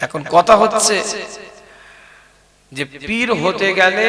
এখন কথা হচ্ছে যে পীর হতে গেলে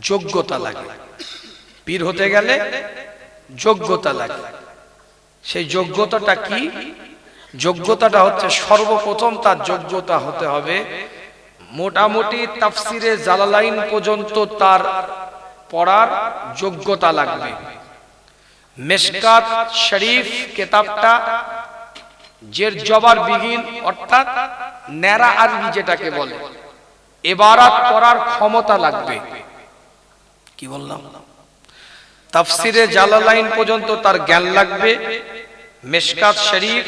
যোগ্যতা লাগে। পীর হতে গেলে যোগ্যতা লাগে। সেই যোগ্যতাটা কি? যোগ্যতাটা হচ্ছে সর্বপ্রথম তার যোগ্যতা হতে হবে মোটামুটি তাফসিরে জালালাইন পর্যন্ত তার পড়ার যোগ্যতা লাগবে। মেশকাত শরীফ কেতাবটা জের জবার বিহীন, অর্থাৎ ন্যারা আরবি যেটাকে বলে, এবারাত করার ক্ষমতা লাগবে। কি বললাম? তাফসিরে জালালাইন পর্যন্ত তার জ্ঞান লাগবে। মেশকাত শরীফ,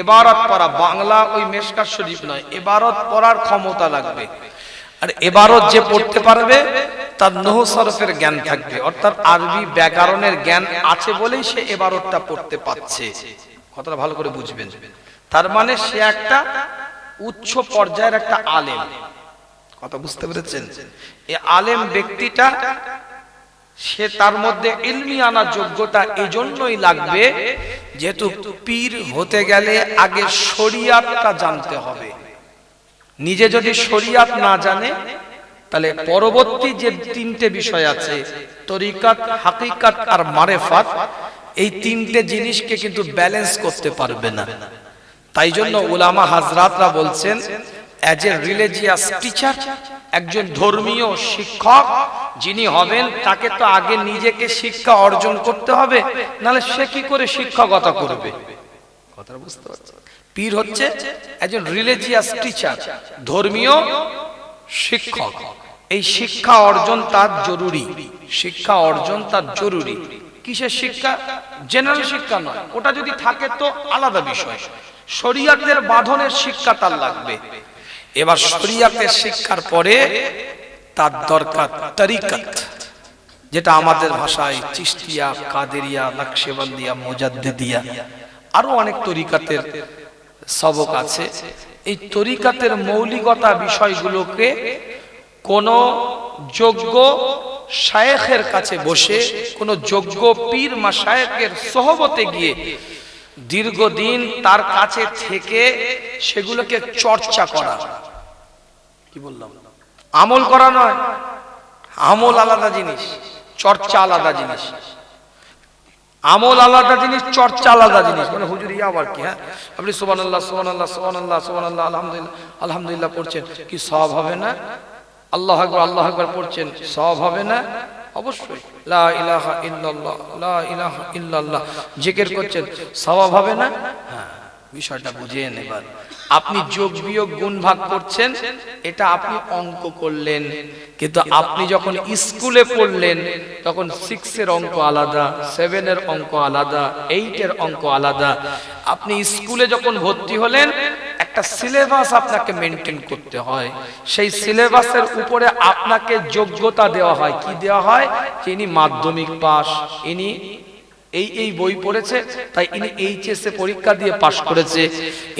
এবারত পড়া, বাংলা ওই মেশকাত শরীফ নয়, এবারত পড়ার ক্ষমতা লাগবে। আর এবারত যে পড়তে পারবে, তার নহ সরফের জ্ঞান থাকবে, অর্থাৎ আরবি ব্যাকরণের জ্ঞান আছে বলেই সে এবারতটা পড়তে পাচ্ছে কথাটা ভালো করে বুঝবেন। তার মানে সে একটা উচ্চ পর্যায়ের একটা আলেম। কথা বুঝতে পেরেছেন? এই আলেম ব্যক্তিটা, সে তার মধ্যে ইলমি আনার যোগ্যতা এজন্যই লাগবে যেহেতু পীর হতে গেলে আগে শরিয়াতটা জানতে হবে। নিজে যদি শরিয়াত না জানে, তাহলে পরবর্তী যে তিনটে বিষয় আছে, তরিকাত, হাকিকাত আর মারেফাত এই তিনটে জিনিসকে কিন্তু ব্যালেন্স করতে পারবে না। তাই জন্য ওলামা হাজরাতরা বলছেন অ্যাজ এ রিলিজিয়াস টিচার একজন ধর্মীয় শিক্ষক যিনি হবেন, তাকে তো আগে নিজেকে শিক্ষা অর্জন করতে হবে, নাহলে সে কি করে শিক্ষকতা করবে? কথা বুঝতে পীর হচ্ছে একজন রিলিজিয়াস টিচার ধর্মীয় শিক্ষক। এই শিক্ষা অর্জন তার জরুরি, শিক্ষা অর্জন তার জরুরি। কিসের শিক্ষা? জেনারেল শিক্ষা নয়। ওটা যদি থাকে তো আলাদা বিষয়। শরিয়াতের বাঁধনের শিক্ষা তার লাগবে। এবার শরিয়াতের শিক্ষার পরে তার দরকার তরিকত, যেটা আমাদের ভাষায় চিস্তিয়া কাদেরিয়া, নকশেবন্দিয়া, মোজাদ্দেদিয়া, আরও অনেক তরিকাতের সবক আছে। এই তরিকাতের মৌলিকতা বিষয়গুলোকে কোন যোগ্য শায়েখের কাছে বসে কোন যোগ্য পীর মা শায়েখের সহবতে গিয়ে দীর্ঘদিন তার কাছে থেকে সেগুলোকে চর্চা করা। কি বললাম? আমল করা নয়। আমল আলাদা জিনিস, চর্চা আলাদা জিনিস। আমল আলাদা জিনিস, চর্চা আলাদা জিনিস। মানে হুজুর, ইয়া আবার কি হ্যাঁ? আপনি সোবান আল্লাহ সোবান আল্লাহ সোবান আল্লাহ সোবান আল্লাহ আলহামদুলিল্লাহ আলহামদুলিল্লাহ পড়ছেন। কি সব হবে না? আল্লাহ আকবর আল্লাহ আকবর পড়ছেন সব হবে না? অবশ্যই। লা ইলাহা ইল্লাল্লাহ, লা ইলাহা ইল্লাল্লাহ। জিকির করছেন, সওয়াব হবে না? হ্যাঁ বিষয়টা বুঝেন এবার। আপনি যোগ বিয়োগ গুণ ভাগ করছেন, এটা আপনি অঙ্ক করলেন। কিন্তু আপনি যখন স্কুলে পড়লেন, তখন সিক্সের অঙ্ক আলাদা সেভেনের অঙ্ক আলাদা এইটের অঙ্ক আলাদা। আপনি স্কুলে যখন ভর্তি হলেন একটা সিলেবাস আপনাকে মেনটেন করতে হয়। সেই সিলেবাসের উপরে আপনাকে যোগ্যতা দেওয়া হয়। কি দেওয়া হয়? যে ইনি মাধ্যমিক পাস ইনি এই এই বই পড়েছে, তাই ইনি এইচএস এ পরীক্ষা দিয়ে পাশ করেছে,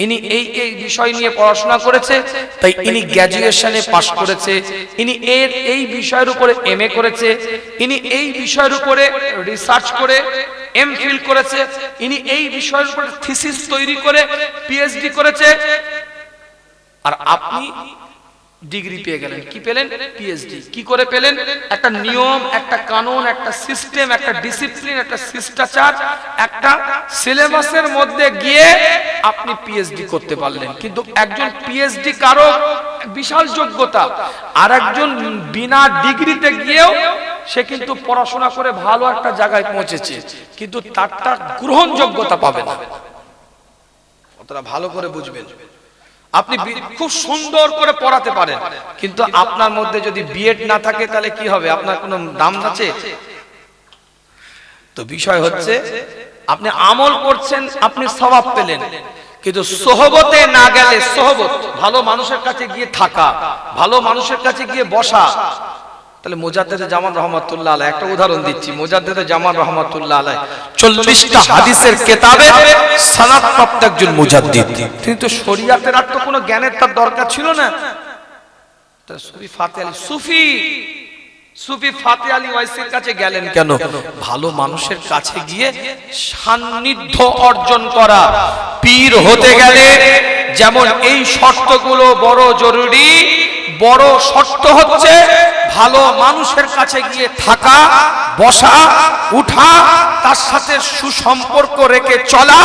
ইনি এই এই বিষয় নিয়ে পড়াশোনা করেছে, তাই ইনি গ্র্যাজুয়েশনে পাশ করেছে, ইনি এর, এই বিষয়ের উপরে এমএ করেছে, ইনি এই বিষয়ের উপরে রিসার্চ করে এম ফিল করেছে। ইনি এই বিষয়ের উপরে থিসিস তৈরি করে পিএইচডি করেছে। আর আপনি ডিগ্রি পেয়ে গেলেন। কি পেলেন? পিএইচডি কি করে পেলেন? একটা নিয়ম, একটা কানুন, একটা সিস্টেম একটা ডিসিপ্লিন একটা শিষ্টাচার, একটা সিলেবাসের মধ্যে গিয়ে আপনি পিএইচডি করতে পারলেন। কিন্তু একজন পিএইচডি কারও বিশাল যোগ্যতা। আর একজন বিনা ডিগ্রিতে গিয়েও সে কিন্তু পড়াশোনা করে ভালো একটা জায়গায় পৌঁছেছে কিন্তু তারটা গ্রহণযোগ্যতা পাবে না। অতটা ভালো করে বুঝবেন। আপনি খুব সুন্দর করে পড়াতে পারেন কিন্তু আপনার মধ্যে যদি বিএড না থাকে তাহলে কি হবে? আপনার কোনো দাম আছে? তো বিষয় হচ্ছে আপনি আমল করছেন আপনি স্বভাব পেলেন কিন্তু সোহবতে না গেলে সোহবত ভালো মানুষের কাছে গিয়ে থাকা ভালো মানুষের কাছে গিয়ে বসা তাহলে মোজাদ্দেদে জামান রহমাতুল্লাহ আলাই একটা উদাহরণ দিচ্ছি, মোজাদ্দেদে জামান রহমাতুল্লাহ আলাই চল্লিশটা হাদিসের কেতাবে সানাত প্রাপ্ত একজন মুজাদ্দিদ। তিনি তো শরিয়াতের আর তো কোনো জ্ঞানের তার দরকার ছিল না। সুফি ফাতে আলী, সুফি সুফি ফাতে আলী ওয়াইসির কাছে গেলেন কেন? ভালো মানুষের কাছে গিয়ে সান্নিধ্য অর্জন করা। পীর হতে গেলে যেমন এই শর্তগুলো বড় জরুরি, বড় শর্ত হচ্ছে ভালো মানুষের কাছে গিয়ে থাকা, বসা, উঠা, তার সাথে সুসম্পর্ক রেখে চলা,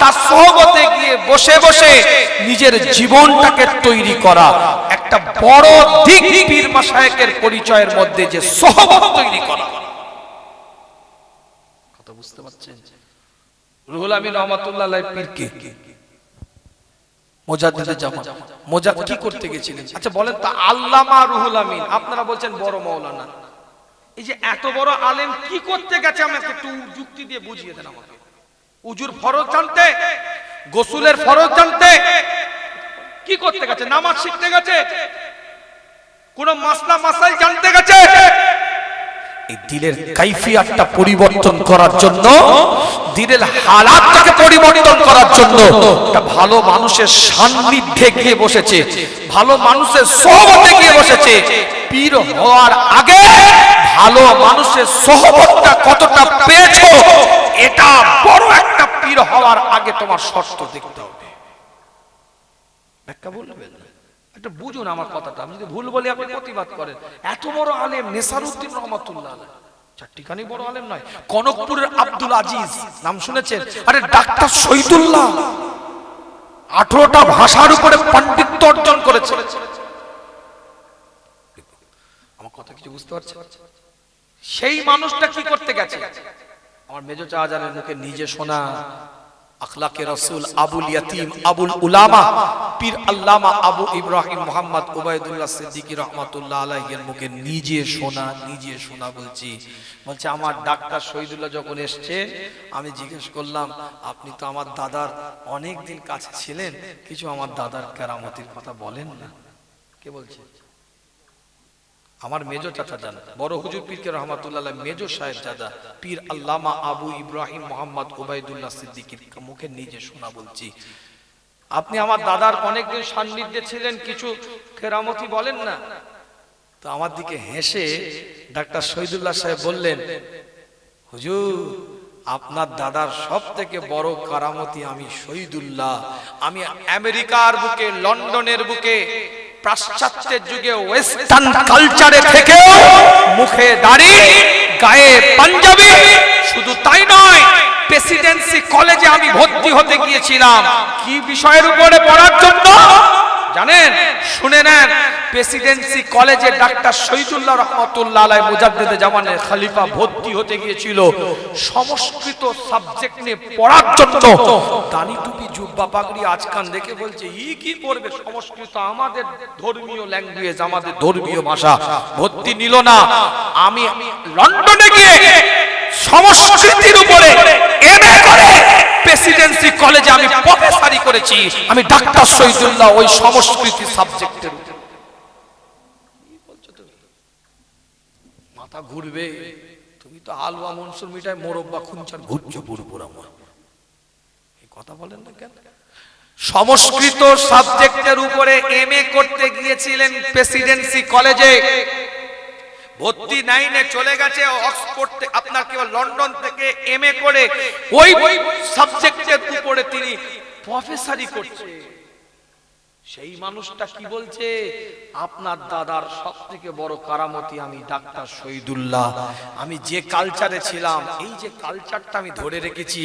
তার সহবতে গিয়ে বসে বসে নিজের জীবনটাকে তৈরি করা। একটা বড় দিক পীর মাসায়েকের পরিচয়ের মধ্যে যে সহবত তৈরি করা। কথা বুঝতে পারছেন? রুহুল আমিন রহমাতুল্লাহ পীর কে? মোজাদ্দিদে মোজাদ কি করতে গেছিলেন? আচ্ছা বলেন তো আল্লামা রুহুল আমিন আপনারা বলছেন বড় মাওলানা এই যে এত বড় আলেম কি করতে গেছে? আমাকে একটু যুক্তি দিয়ে বুঝিয়ে দেন আমাকে। উজুর ফরজ জানতে গোসুলের ফরজ জানতে কি করতে গেছে? নামাজ শিখতে গেছে? কোন মাসলা মাসাইল জানতে গেছে? এই দিলের কাইফিয়াতটা পরিবর্তন করার জন্য, দিলের হালাতটাকে পরিবর্তন করার জন্য একটা ভালো মানুষের সান্নিধ্যে গিয়ে বসেছে, ভালো মানুষের সহবতে গিয়ে বসেছে। পীর হওয়ার আগে ভালো মানুষের সহবতটা কতটা পেয়েছ, এটা বড় একটা পীর হওয়ার আগে তোমার শর্ত দেখতে হবে। ব্যাখ্যা বলবেন? একটা বুঝুন আমার কথাটা। আমি যদি ভুল বলি, আপনি প্রতিবাদ করেন। এত বড় আলেম নেসারউদ্দিন রহমাতুল্লাহ। চারটিখানি বড় আলেম নয়, কনকপুরের আব্দুল আজিজ, নাম শুনেছেন? আরে, ডাক্তার শহীদুল্লাহ। আঠারোটা ভাষার উপরে পাণ্ডিত্য অর্জন করেছে। আমার কথা কিছু বুঝতে পারছেন? সেই মানুষটা কি করতে গেছে? আমার মেজো চাহাজানের মুখে নিজে শোনা আখলাকে রসুল আবুল ইয়াতিম আবুল উলামা, পীর আল্লামা আবু ইব্রাহিম মোহাম্মদ উবাইদুল্লাহ সিদ্দিকী রহমাতুল্লাহ আলাইহির মুখে নিজে শোনা নিজে শোনা বলছি। বলছে, আমার ডাক্তার শহীদুল্লাহ যখন এসছে, আমি জিজ্ঞেস করলাম, আপনি তো আমার দাদার অনেক দিন কাছে ছিলেন, কিছু আমার দাদার কেরামতির কথা বলেন না? কে বলছে? আমার মেজো চাচা জান, বড় হুজুর পীরকে রহমাতুল্লাহ মেজো সাহেব দাদা পীর আল্লামা আবু ইব্রাহিম মোহাম্মদ ওবায়দুল্লাহ সিদ্দিকীর মুখে নিজে শোনা বলছি। আপনি আমার দাদার অনেকদিন সান্নিধ্যে ছিলেন, কিছু কেরামতি বলেন না? তো আমার দিকে হেসে ডাক্তার শহীদুল্লাহ সাহেব বললেন, হুজুর, আপনার দাদার সব থেকে বড় কারামতি আমি শহীদুল্লাহ। আমি আমেরিকার বুকে, লন্ডনের বুকে পাশ্চাত্যের যুগে ওয়েস্টার্ন কালচারে থেকে মুখে দাড়ি গায়ে পাঞ্জাবি শুধু তাই নয় প্রেসিডেন্সি কলেজে আমি ভর্তি হতে গিয়েছিলাম। কি বিষয়ের উপরে পড়ার জন্য? জানেন? শুনে নেন। প্রেসিডেন্সি কলেজে ডাক্তার শহীদুল্লাহ রহমতুল্লাহ আলাই মুজাদ্দেদে জামানের খলিফা ভর্তি হতে গিয়েছিল। সংস্কৃত সাবজেক্ট নিয়ে পড়ার জন্য। দানি টুপি, জুব্বা, পাগড়ি, আজকান দেখে বলছে, ই কি করবে সংস্কৃত আমাদের ধর্মীয় ল্যাঙ্গুয়েজ, আমাদের ধর্মীয় ভাষা। ভর্তি নিল না। আমি লন্ডনে গিয়ে সংস্কৃতির উপরে এমএ করে প্রেসিডেন্সি কলেজে আমি প্রফেসরি করেছি। আমি ডাক্তার শহীদুল্লাহ ওই সংস্কৃতি সাবজেক্টের উপর কি বলছো তুমি? মাথা ঘুরবে। তুমি তো আলুয়া মনসুর মিঠাই মোরব্বা খুনচার ঘুরছো পুরোপুর এই কথা বলেন না কেন? সংস্কৃত সাবজেক্টের উপরে এমএ করতে গিয়েছিলেন প্রেসিডেন্সি কলেজে। ভর্তি নাইনে চলে গেছে অক্সফোর্ড আপনার কেবল লন্ডন থেকে এমএ করে। ওই সাবজেক্টের উপরে তিনি প্রফেসরি করছে। সেই মানুষটা কি বলছে? আপনার দাদার সব থেকে বড় কারামতি আমি ডাক্তার শহীদুল্লাহ। আমি যে কালচারে ছিলাম, এই যে কালচারটা আমি ধরে রেখেছি,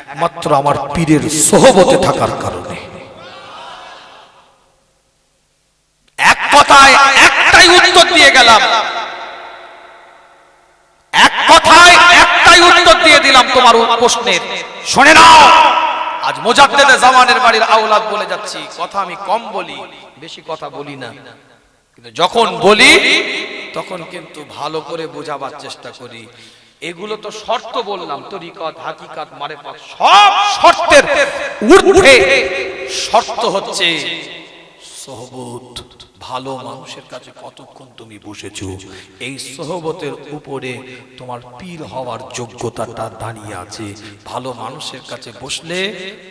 একমাত্র আমার পীরের সোহবতে থাকার কারণে। এক কথায় একটাই উত্তর দিয়ে গেলাম। এক কথায় একটাই উত্তর দিয়ে দিলাম তোমার প্রশ্নের। শুনে নাও। আজ মোজাদ্দেদে জামানের বাড়ির আওলাদ বলে যাচ্ছি। কথা আমি কম বলি, বেশি কথা বলি না। কিন্তু যখন বলি, তখন কিন্তু ভালো করে বোঝাবার চেষ্টা করি। এগুলো তো শর্ত বললাম, তরিকত, হাকিকাত, মারেফাত, সব শর্তের ঊর্ধ্বে শর্ত হচ্ছে সহবত। ভালো মানুষের কাছে কতক্ষণ তুমি বসেছো? এই সহবতের উপরে তোমার পীর হওয়ার যোগ্যতাটা দাঁড়িয়ে আছে। ভালো মানুষের কাছে বসলে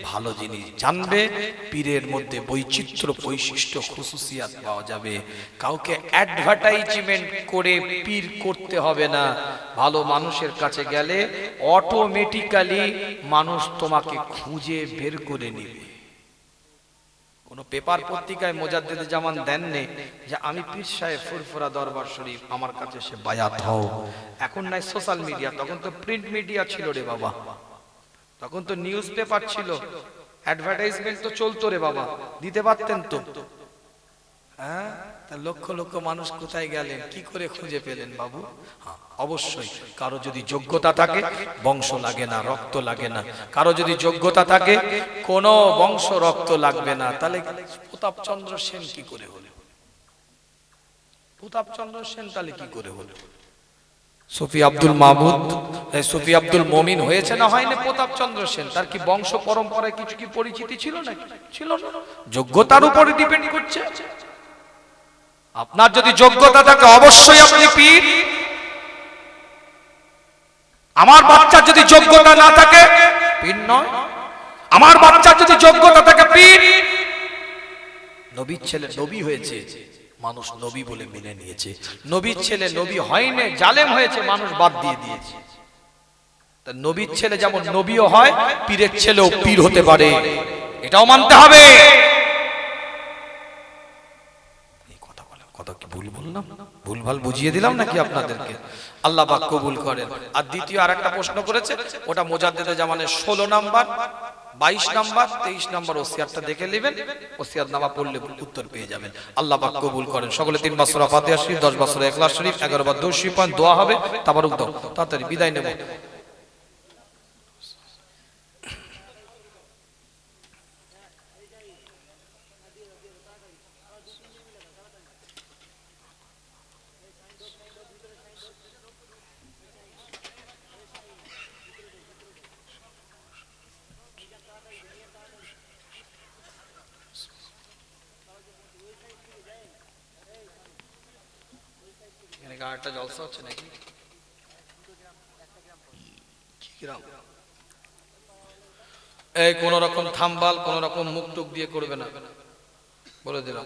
ভালো জিনিস জানবে, পীরের মধ্যে বৈচিত্র্য বৈশিষ্ট্য খুশুসিয়াত পাওয়া যাবে। কাউকে অ্যাডভার্টাইজমেন্ট করে পীর করতে হবে না। ভালো মানুষের কাছে গেলে অটোমেটিক্যালি মানুষ তোমাকে খুঁজে বের করে নেবে। কোন পেপার পত্রিকায় মোজাদ্দেদ জামান দেননি যে আমি পীর সাহেব ফুরফুরা দরবার শরীফ আমার কাছে সে বায়াত হও। এখন নাই সোশ্যাল মিডিয়া, তখন তো প্রিন্ট মিডিয়া ছিল রে বাবা। তখন তো নিউজ পেপার ছিল। অ্যাডভার্টাইজমেন্ট তো চলতো রে বাবা। দিতে পারতেন তো। হ্যাঁ? লক্ষ লক্ষ মানুষ কোথায় গেলেন? কি করে খুঁজে পেলেন বাবু? হ্যাঁ, অবশ্যই। কারও যদি যোগ্যতা থাকে বংশ লাগে না রক্ত লাগে না। কারও যদি যোগ্যতা থাকে কোনো বংশ রক্ত লাগবে না। তাহলে প্রতাপচন্দ্র সেন কি করে হলো প্রতাপচন্দ্র সেন তাহলে কি করে হলো সফি আব্দুল মাহমুদ সফি আব্দুল মমিন হয়েছে না হয়নি প্রতাপচন্দ্র সেন? তার কি বংশ পরম্পরায় কিছু কি পরিচিতি ছিল না ছিল না। যোগ্যতার উপরে ডিপেন্ড করছে। আপনার যদি যোগ্যতা থাকে, অবশ্যই আপনি পীর। আমার বাচ্চার যদি যোগ্যতা না থাকে, পীর নয়। আমার বাচ্চার যদি যোগ্যতা থাকে, পীর। নবীর ছেলে নবী হয়েছে, মানুষ নবী বলে মেনে নিয়েছে। নবীর ছেলে নবী হয়নি, জালেম হয়েছে, মানুষ বাদ দিয়ে দিয়েছে। নবীর ছেলে যেমন নবীও হয়, পীরের ছেলেও পীর হতে পারে। এটাও মানতে হবে। ভুল বললাম? ভুল ভালো বুঝিয়ে দিলাম নাকি আপনাদেরকে? আল্লাহ পাক কবুল করেন। আর দ্বিতীয় আর একটা প্রশ্ন করেছে, ওটা মোজাদ্দেদে জামানের ষোলো নাম্বার, বাইশ নাম্বার, তেইশ নাম্বার ওসিয়ারটা দেখে নেবেন ওসিয়ার নামা পড়লে উত্তর পেয়ে যাবেন। আল্লাহ পাক কবুল করেন। সকলে তিন বছর ফাতিহা শরীফ, দশ বছর একলাস শরীফ, এগারো বার দশ পয়েন্ট দোয়া হবে, তাবারুক দাও, তাড়াতাড়ি বিদায় নেব। গাড়িটা জলসা হচ্ছে নাকি? এই কোন রকম থাম্বাল কোন রকম মুখ টুক দিয়ে করবে না। বলে দিলাম।